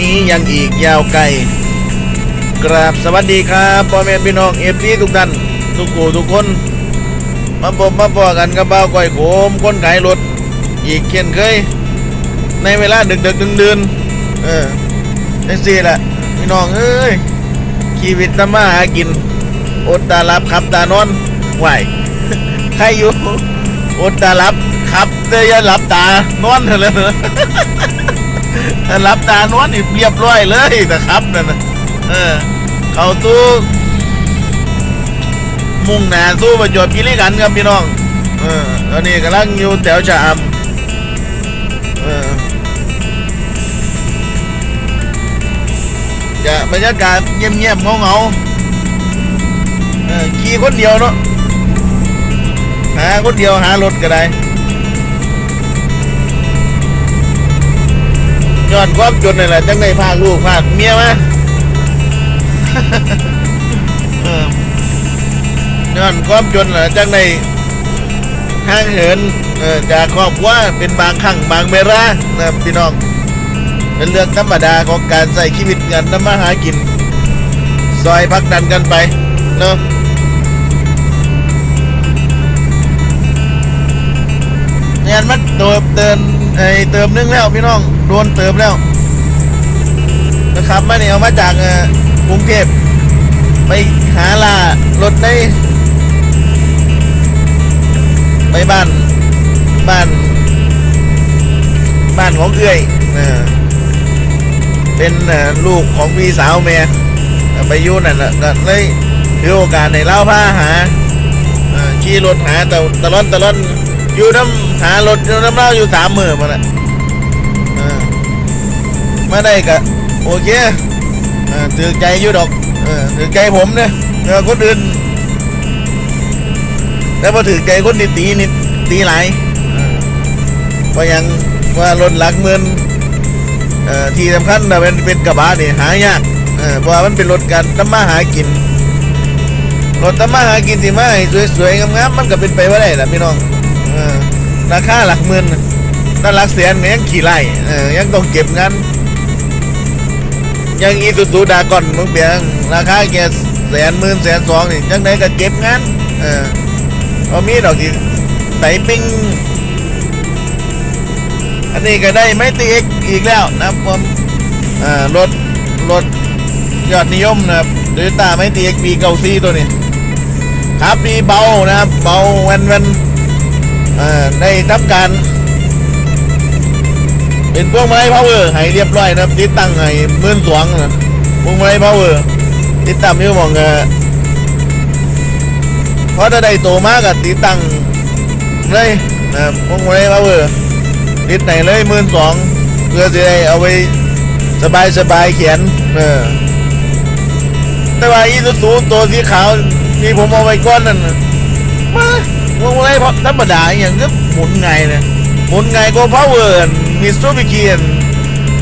นี้ยังอีกยาวไกลกราบสวัสดีครับพ่อแม่พี่น้องเอฟซีทุกท่านทุกผู้ทุกคน มาพบมาพอกันกับบ่าก้อยโขมคนขายรถ อีกเช่นเคย ในเวลาดึกดึกๆดื่นเออจังสี่แหละพี่น้องเอ้ยชีวิตทำมาหากิน อดตาลับขับตานอนไหวใครอยู่อดตาลับขับแต่อย่าหลับตานอนเถอะเลย ถ้ารับตานอนนี่เรียบร้อยเลยแต่ครับนั่นนะเออ เขาสู้มุ่งหน้าสู้ประจวบคีรีขันครับพี่น้องเออตอนนี้กำลังอยู่แถวชะอำเออจะบรรยากาศเงียบๆเงาๆเออขี่คนเดียวเนาะหาคนเดียวหารถก็ได้ ย้อนความจนนี่แหละจังได้พาลูกพาเมียมาเออย้อนความจนเหรอจังในห้างเหินเออจากครอบครัวเป็นบางครั้งบางเวลานะพี่น้อง เป็นเรื่องธรรมดาของการใส่ชีวิตกันทำมาหากิน ซอยพักดันกันไปเนาะงานมันเติมเติม ไอ้เติมนึงแล้วพี่น้องโดนเติมแล้วนะครับมาเนี่ยเอามาจากกรุงเทพไปหาลารถในไปบ้านบ้าน บ้านของเอื้อยเออเป็นลูกของพี่สาวแม่ไปอยู่นั่นแหละเลยถือโอกาสในเล่าผ้าหาขี่รถหาแต่ตลอดตลอดอยู่น้ำ หารถน้ำเล่าอยู่สามหมือมาละเออมาได้ก็โอเคถือใจอยู่ดอกอถือใจผมเนี่ยเออคนอื่นแล้วพอถือใจคนนี่ตีนี่ตีหลายเออเพราะยังว่ารถหลักหมื่นอ่อที่สำคัญนะเป็นเป็นกระบะนี่หายากเออเพราะว่ามันเป็นรถการทำมาหากินรถทำมาหากินที่มาสวยๆงามๆมันก็เป็นไปว่าได้ล่ะพี่น้องอ ราคาหลักหมื่นน่ะถ้าหลักแสนยังขี่ไล่เออยังต้องเก็บเงินยังอีตูตูดาก่อนมึงเปียงราคาแค่แสนหมื่นแสนสองนี่จังไหนก็เก็บงานเออพอมีดอกที่ไตปิ้งอันนี้ก็ได้ไม่ตีเอกอีกแล้วนะครับผมรถรถยอดนิยมนะครับโดยตาไม่ตีเอ็กปีเก้าซีตัวนี้ ครับดีเบานะครับ เบาแวนแวน ได้ทำการ เป็นพวงมาลัยพาวเวอร์ให้เรียบร้อยนะติดตั้งให้หมื่นสวงนะพวงมาลัยพาวเวอร์ติดตั้งอยู่หมองเออเพราะถ้าได้โตมากก็ติดตั้งเลยนะพวงมาลัยพาวเวอร์ติดไหนเลยมื่นสองเพื่อจะได้เอาไว้สบายสบายเขียนเออแต่ว่าอีซูซูตัวสีขาวนี่ผมเอาไว้ก้อนนั่นมา วงมาลัยธรรมดาอย่างก็หมุนไงเนี่ยหมุนไงก็พาวเวอร์มิสซูบิเกียน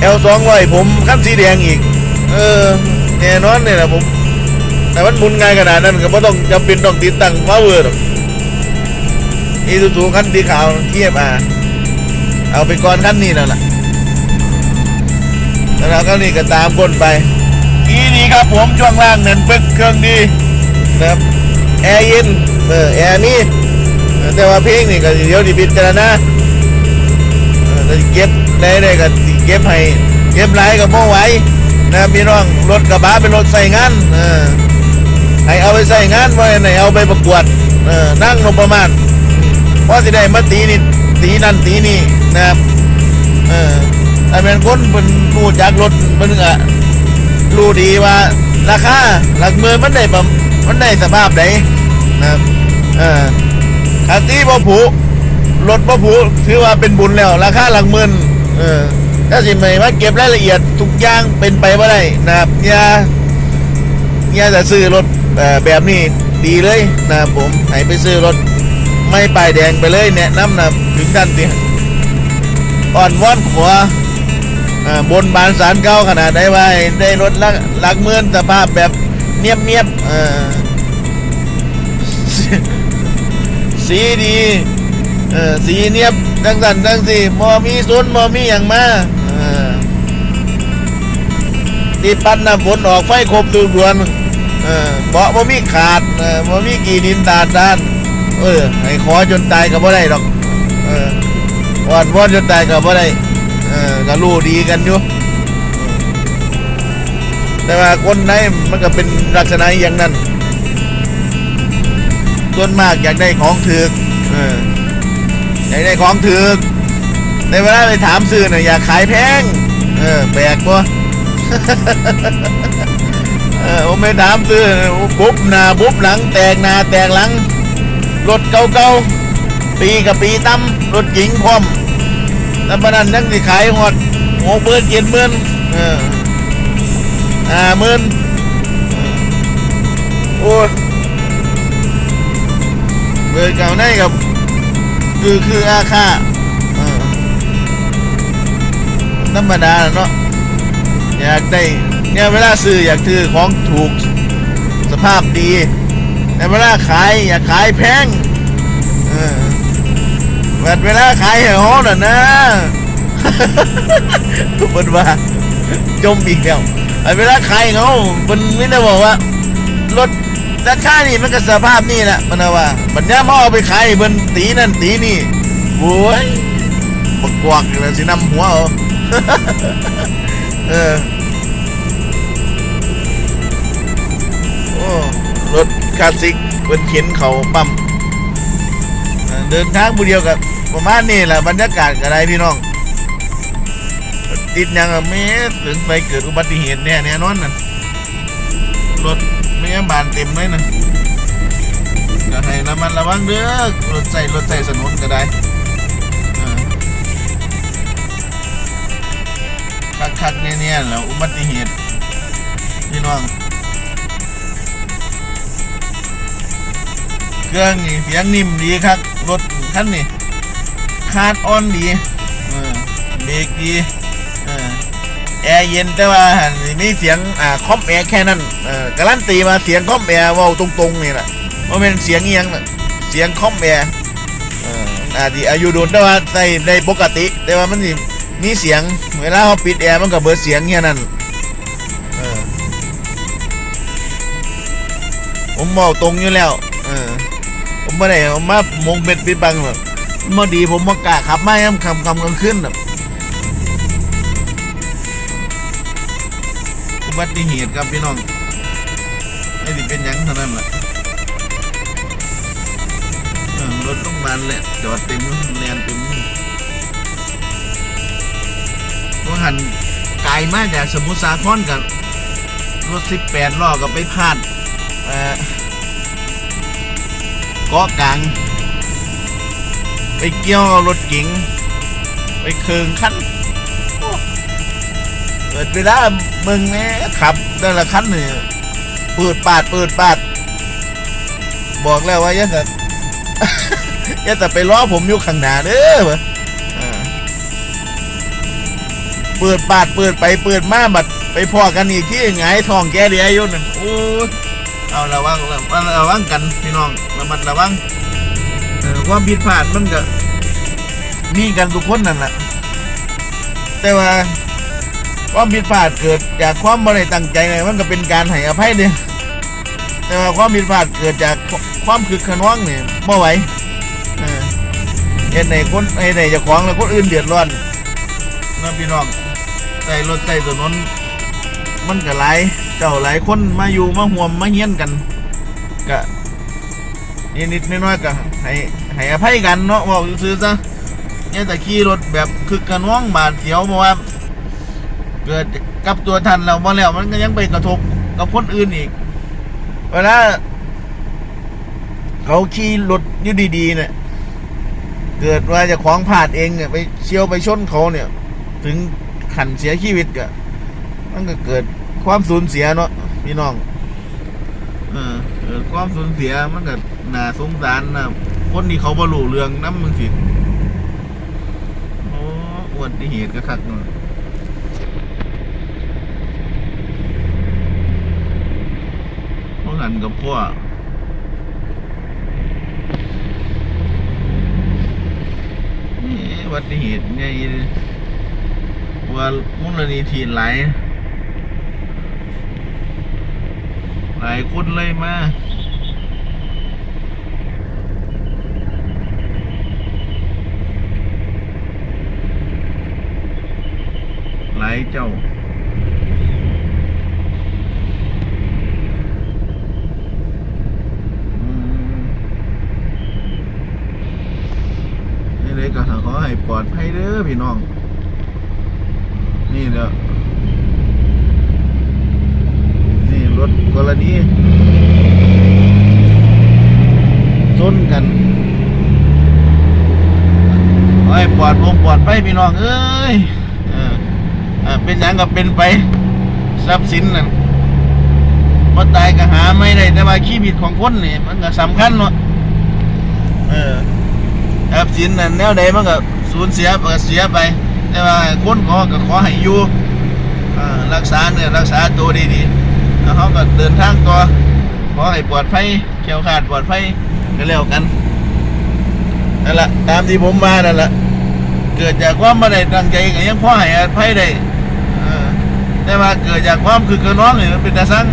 เอลสองร้อยผมขั้นสีแดงอีก เออแน่นอนเนี่ยนะผม แต่มันหมุนไงขนาดนั้นก็ไม่ต้องจำเป็นต้องติดตั้งพาวเวอร์หรอกอีซูซูขั้นสีขาวเทียบอะเอาไปก่อนขั้นนี้นั่นแหละแล้วเราก็นี่ก็ตามคนไปอีนี้ครับผมช่วงล่างเนินเปึกเครื่องดีนะครับแอร์เย็นเออแอร์นี่ แต่ว่าเพลงนี่ก็เดี๋ยวดิพิจารณาเออถ้าสิเก็บได้ได้ก็สิเก็บให้เก็บไรก็บ่ไหวนะพี่น้องรถกระบะเป็นรถใส่งานเออให้เอาไปใส่งานไว้ไหนเอาไปประกวดเออนั่งลงประมาณเพราะสิได้มาตีนี่ตีนั่นตีนี่นะครับเออถ้าเป็นคนเป็นรู้จักรถมันก็รู้ดีว่าราคาหลักหมื่นมันได้ปมันได้สภาพไหนนะครับเออ คันที่บ่ผูรถพระผูถือว่าเป็นบุญแล้ว ราคาหลักหมื่นเออถ้าสิไม่มาเก็บรายละเอียดทุกอย่างเป็นไปไม่ได้นะครับอย่าอย่าจะซื้อรถแบบนี้ดีเลยนะครับผมให้ไปซื้อรถไม่ป้ายแดงไปเลยแนะนำนะถึงท่านที่อ่อนวอนขวาบนบานสารเก้าขนาดได้ว่าให้ได้รถหลักหลักหมื่นสภาพแบบเนียบเนียบเออ สีดีเออสีเนียบจังสันจังสีมอมีซุนมอมีอย่างมาเออที่ปั้นน้ำฝนออกไฟครบดูดวนเออเบาะบ่มีขาดเออบ่มีกี่ดินตาดด้าน เออให้ขอจนตายก็บ่ได้ดอกเออวอนวอนจนตายก็บ่ได้เออก็รู้ดีกันอยู่แต่ว่าคนไหนมันก็เป็นลักษณะอย่างนั้น ส่วนมากอยากได้ของถือกเอออยากได้ของถือกในเวลาไปถามซื้อเนี่ยอยากขายแพง เออแปลกปะเออผมไม่ถามซื้อบุ๊บหน้าบุ๊บหลัง แตกหน้าแตกหลัง รถเก่าๆ ปีกับปีตั้มรถหญิงพร้อมแล้วประนันยังสิขายหมดหกหมื่นเจ็ดหมื่นเออห้าหมื่นเออโอ้ย เบอร์เก่าในกับ คือคืออาค่าธรรมดาเนาะอยากได้เนี่ยเวลาซื้ออยากซื้อของถูกสภาพดีแต่เวลาขายอย่าขายแพงเออแบบเวลาขายให้ฮ้อน่ะนะทุกคนว่าจมอีกแล้วไอ้เวลาขายเขามันไม่ได้บอกว่ารถ ราคานี่มันก็สภาพนี่แหละมันว่าบัดเนี้ยมาเอาไปขายให้เบิ่นตีนั่นตีนี่โว้ยบักกวากเลยสินำหัวเอาเออโอ้รถคลาสสิกเพิ่นเข็นเขาปั๊มเดินทางผู้เดียวกับประมาณนี้แหละบรรยากาศอะไรพี่น้องติดยังอะแม่ถึงไปเกิดอุบัติเหตุแน่แน่นอนน่ะรถ ไม่งั้นบานเต็มเลยนะก็ให้ระมัดระวังเด้อรถใส่รถใส่สนุนก็ได้เออคักๆเนี่ยๆแล้วอุบัติเหตุพี่น้องเครื่องนี่เสียงนิ่มดีครับรถคันนี้คาดออนดีเออเบรกดี แอร์เย็นแต่ว่าหั่นมีเสียงอ่าคอมแอร์แค่นั้นเออการันตีมาเสียงคอมแอร์ว่าตรงๆนี่แหละว่าเป็นเสียงเอียงเสียงคอมแอร์อาจจะอายุโดนแต่ว่าใส่ในปกติ แต่ว่ามันมีเสียงเวลาเขาปิดแอร์มันก็เบิดเสียงแค่นั้นเออผมบอกตรงอยู่แล้วเออผมไม่ได้เอามามงเป็นปิดบังหรอกมาดีผมมากล้าขับไม่ย่ำคำคำกลางคืนแบบ บัติเหตุครับพี่น้องไม่ได้เป็นยังเท่านั้นแหละรถโรงบาลแหละจอดเต็มแลนเต็มก็หันไกลมากจากสมุทรสาครกับรถสิบแปดล้อกับไปพลาดเอ่อกาะกลาง ไปเกี่ยวรถเก๋งไปเคืองคัน เกิดเวลามึงเนี่ยขับแต่ละคันเนี่ยเปิดปาดเปิดปาด บอกแล้วว่าย่าแต่ย่าแต่ไปล้อผมอยู่ข้างหน้าเด้อเว้ยอ่าเปิดปาดเปิดไปเปิดมาบัดไปพอกันอีกที่ไงทองแกเดียยู่นั่นโอ้เอาระวังระวังระวังกันพี่น้องระมัดระวังความผิดพลาดมันก็มีกันทุกคนนั่นแหละแต่ว่า ความผิดพลาดเกิดจากความไม่ได้ตั้งใจไงมันก็เป็นการให้อภัยเนี่ยแต่ว่าความผิดพลาดเกิดจากความคึกขนองเนี่ยบ่ไหวเออเห็นในคนไอ้ในจ้าของแล้วคนอื่นเดือดร้อนนะพี่น้องใส่รถใส่ถนนมันก็หลายเจ้าหลายคนมาอยู่มาห่วมมาเฮียนกันก็นิดๆน้อยๆก็ให้ให้อภัยกันเนาะบอกซื้อซะเนี่ยแต่ขี่รถแบบคึกกระน้องบาดเสียวเพราว่า เกิดกับตัวทันเราบ่แล้วมันก็ยังไปกระทบกับคนอื่นอีก เวลาเขาขี่รถอยู่ดีๆเนี่ยเกิดว่าจะขวางพลาดเองเนี่ยไปเชี่ยวไปชนเขาเนี่ย ถึงขันเสียชีวิตก็มันก็เกิดความสูญเสียเนาะพี่น้องเออเกิดความสูญเสียมันก็น่าสงสารนะคนที่เขาบรรลุเรื่องน้ำมึงสิโอ้อุบัติเหตุก็คักเนาะเพราะ หันกับพ่อนี่อุบัติเหตุไงว่ามูลนิธิหลายหลายคนเลยมาหลายเจ้า อืมนี่เลยก็ขอให้ปลอดภัย เด้อพี่น้อง นี่เด้อนี่รถกรณีชนกันขอให้ปลอดวงปลอดภัยพี่น้องเอ้ยเออเอเป็นอย่างก็เป็นไปทรัพย์สินนั่นมาตายก็หาไม่ได้แต่ว่าชีวิตของคนนี่มันก็สำคัญเนาะเออทรัพย์สินนั่นแนวใดมันก็ สูญเสียก็เสียไป แต่ว่าคนขอก็ขอให้อยู่รักษาเนี่ยรักษาตัวดีๆแล้วเขาก็เดินทางต่อขอให้ปลอดภัยเขียวขาดปลอดภัยก็แล้วกันนั่นแหละตามที่ผมมานั่นแหละเกิดจากความไม่ได้ตั้งใจก็ยังพอให้อภัยได้แต่ว่าเกิดจากความคือกระน้องเนี่ยมันเป็นตาสัง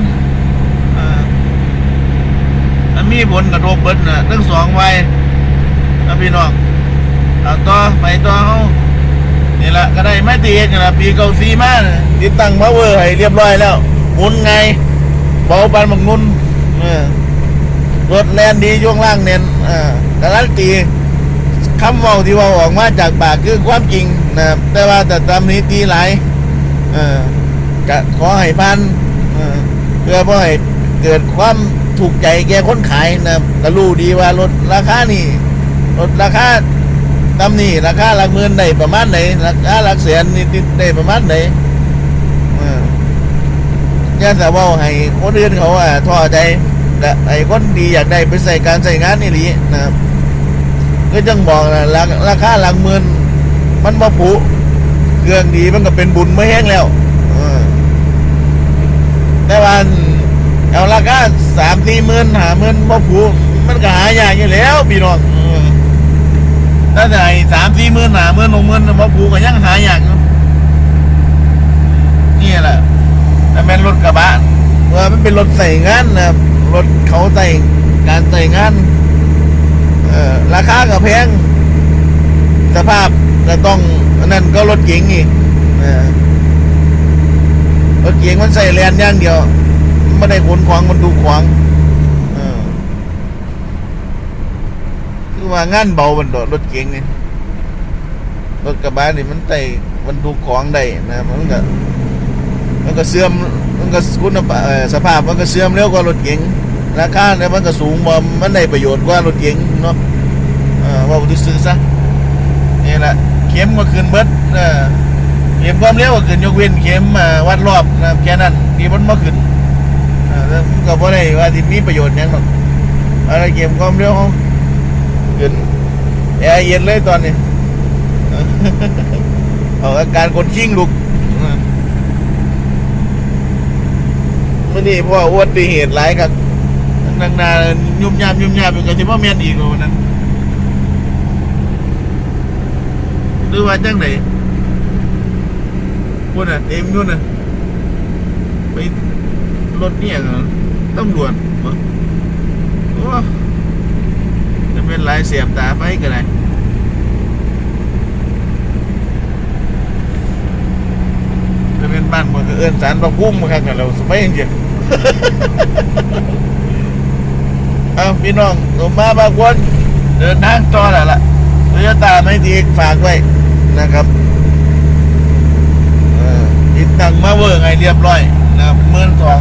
มันมีผลกระทบเบิดนะทั้งสองวัยพี่น้อง เอาต่อไปต่อเขานี่ละก็ได้ไม่ตีกันละปีเก่าซีมาน่ะติดตั้งพาเวอร์ให้เรียบร้อยแล้วหมุนไงเบาปานบักนุ่นเออรถแลนดีช่วงล่างเน้นอ่าการันตีคำเว่าที่ว่าออกมาจากปากคือความจริงนะแต่ว่าแต่ตามนี้ตีหลายเออขอให้พันเพื่อเพื่อให้เกิดความถูกใจแก่คนขายนะก็รู้ดีว่ารถราคานี่รถราคา ตำนี่ราคาหลักหมื่นได้ประมาณไหนราคาหลักแสนนี่ได้ประมาณไหนอย่าแต่ว่าให้คนอื่นเขาอะท้อใจแต่ไอ้คนดีอยากได้ไปใส่การใส่งานนี่หลีนะครับก็จังบอกนะราราคาหลักหมื่นมันมาผูเครื่องดีมันก็เป็นบุญไม่แห้งแล้วแต่ว่าเอาราคาสามสี่หมื่นหาหมื่นมาผูมันก็หายากอยู่แล้วพี่น้อง ถ้าได้สามสี่หมื่นหาหมื่นหกหมื่นมาผูกก็ยังหาอย่างนี่แหละแต่เป็นรถกระบะว่ามันเป็นรถใส่งานนะรถเขาใส่การใส่งานเอ่อราคาก็แพงสภาพก็ต้องนั่นก็รถเก๋งอีกรถเก๋งมันใส่แลนอย่างเดียวไม่ได้ขนของมันดูของเออ คือว่างานเบาบันโดดรถเก๋งนี่รถกระบะนี่มันไต่มันดูของได้นะมันก็มันก็เสื่อมมันก็คุณภาพเอ่อสภาพมันก็เสื่อมเร็วกว่ารถเก๋งราคาเนี่ยมันก็สูงบ่มันได้ประโยชน์กว่ารถเก๋งเนาะว่าบุตรซื้อซะนี่แหละเข็มก็ขึ้นเบิดเออเข็มความเร็วก็ขึ้นยกเว้นเข็มวัดรอบนะแค่นั้นที่มันมาขึ้นเออแล้วมันก็บ่ได้ว่าที่มีประโยชน์หยังหรอกอะไรเข็มความเร็วของ ขึ้นแอร์เย็นเลยตอนนี้เอาอาการคนชิงลุกมื่อนี้เพราะว่าอุบัติเหตุหลายกับนังนายุ่มยามยุ่มยามเป็นกันที่ว่าแม่นอีกวันนั้นหรือว่าจังไหนพูดอะเต็มนู่นน่ะไปรถเนี่ยเหรอต้องด่วนรอโอ้ จะ เป็นลายเสียบตาไปก็ได้จะเป็นบ้านมันก็เอินสารประพุ่มครับกันเราสมัยจริงเอาพี่น้องผมมาบางคนเดินทางต่อแล้วล่ะโตโยต้าไม่ดีฝากไว้นะครับออติดตั้งมาเวอร์ไงเรียบร้อยนะครับเมื่อนสอง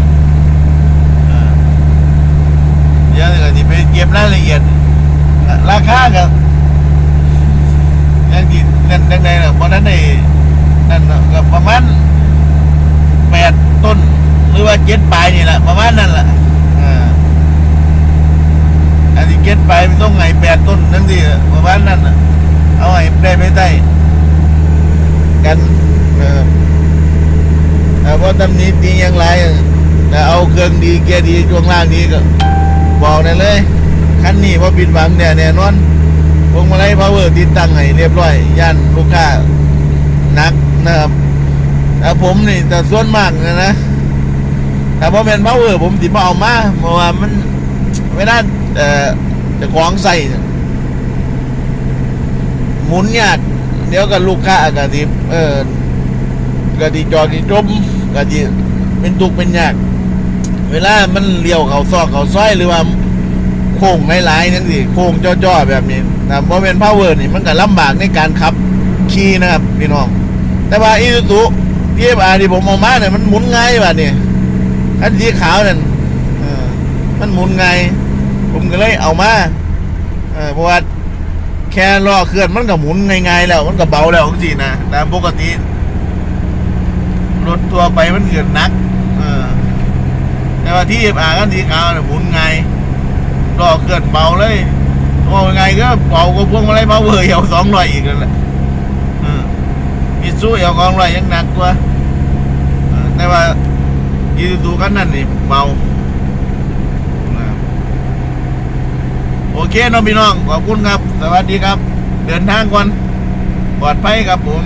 เออเดี๋ยวก็จะไปเก็บรายละเอียด ราคากับยังดีนั่นนั่นไงล่ะเพราะนั้นในนั่นน่ะก็ประมาณแปดต้น หรือว่าเจ็ดปลายนี่แหละประมาณนั้นแหละอ่าอันที่เจ็ดปมันต้องไงแปดต้นนั่นสิประมาณนั้นน่ะเอาไงได้ไม่ได้กันแต่เพราะตำนี้ตีอยังไรแต่เอาเครื่องดีเกียร์ดีช่วงล่างดีก็บอกได้เลย คันนี้ว่าปิดหวังเนี่ยแน่นอนพวงมาลัยพาวเวอร์ติดตั้งให้เรียบร้อยย่านลูกค้านักนะครับแต่ผมนี่แต่ส่วนมากนะนะแต่พอเป็นพาวเวอร์ผมติมาเอามาเพราะว่ามันเวลาเอ่อเจะคล้าของใส่หมุนยากเดี๋ยวกับลูกค้าก็ดิเออกะดิจอดดิจมกะดิเป็นตุกเป็นยาก เวลามันเลี้ยวเขาซอกเขาซ้อยหรือว่า โค้งหลายๆนั่นสิโค้งจ่อๆแบบนี้นะเพราะเป็นพาวเวอร์นี่มันก็ลำบากในการขับขี่นะครับพี่น้อง แต่ว่าอีซูซูที่อาที่ผมเอามาเนี่ยมันหมุนง่ายว่ะนี่คันสีขาวนั่นมันหมุนง่ายผมก็เลยเอามาเพราะว่าแค่ล้อเคลื่อนมันก็หมุนง่ายๆแล้ว มันก็เบาแล้วจริงๆนะตามปกติรถตัวไปมันเกิดนัก เออ แต่ว่าที่อาคันสีขาวเนี่ยหมุนง่าย ล้อเคลื่อนเบาเลยว่าไงก็เบากว่าพวงมาลัยเบาเวอร์เอาสองร้อยอีกนั่นแหละมิตซูเอลกองไรยังหนักกว่าแต่ว่ายูทูกันนั่นนี่เบาโอเคน้องพี่น้องขอบคุณครับ สวัสดีครับ เดินทางก่อนปลอดภัยครับผม